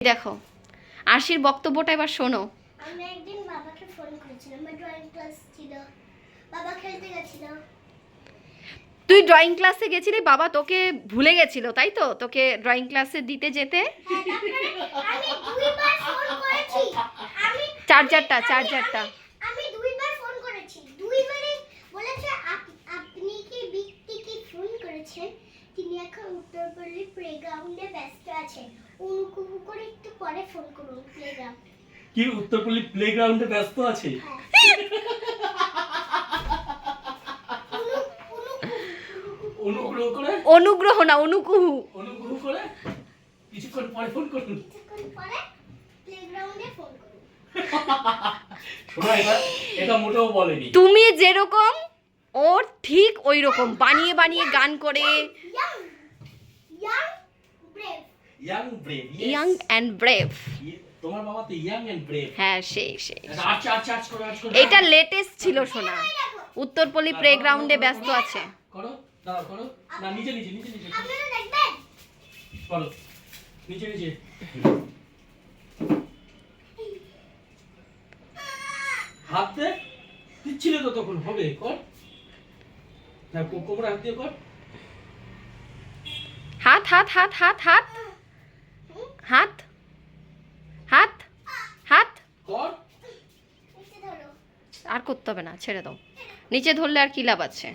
দেখো আরশির বক্তব্যটা এবার শোনো। আমি একদিন বাবাকে ফোন করেছিলাম আমার ড্রয়িং ক্লাস ছিল। বাবা খেলতে গেছিল। তুই ড্রয়িং ক্লাসে গেছিলি বাবা তোকে ভুলে গেছিল তাই তো? তোকে ড্রয়িং ক্লাসে দিতে যেতে? হ্যাঁ, চার্জারটা চার্জারটা আমি- আমি দুইবার ফোন করেছি। দুইবারই বলেছে আপনি কি ব্যক্তিকে ফোন করেছেন? তিনি এখন উত্তরপল্লী প্লেগ্রাউন্ডে করে একটু পরে ফোন করুন প্লেগ্রাউন্ড কি উত্তরপল্লী প্লেগ্রাউন্ডে ব্যস্ত আছে? হ্যাঁ। অনুগ্রহ করে? অনুগ্রহ না অনুকুহু অনুগ্রহ করে? কিছুক্ষণ পরে ফোন করুন। কিছুক্ষণ পরে প্লেগ্রাউন্ডে ফোন করুন। শোনো এটা এটা মোটেও বলেনি। তুমি যেরকম ওর ঠিক ওই রকম বানিয়ে বানিয়ে গান করে। Young brave young and brave তোমার বাবা তো ইয়াং এন্ড ব্রেভ হ্যাঁ সেই সেই। আচ্ছা আচ্ছা আচ্ছা করে করে এটা লেটেস্ট ছিল শোনা উত্তরপল্লী প্লেগ্রাউন্ডে ব্যস্ত আছে। করো দাঁড়াও করো। না নিচে নিচে নিচে নিচে আপনারা দেখবেন। করো। নিচে নিচে হাত দে দিচ্ছিলে তো তখন হবে কর। না কোমরে হাত দিয়ে কর। হাত হাত হাত হাত হাত। হাত? হাত? হাত? আর করতে হবে না ছেড়ে দাও। নিচে ধরলে আর কি লাভ আছে?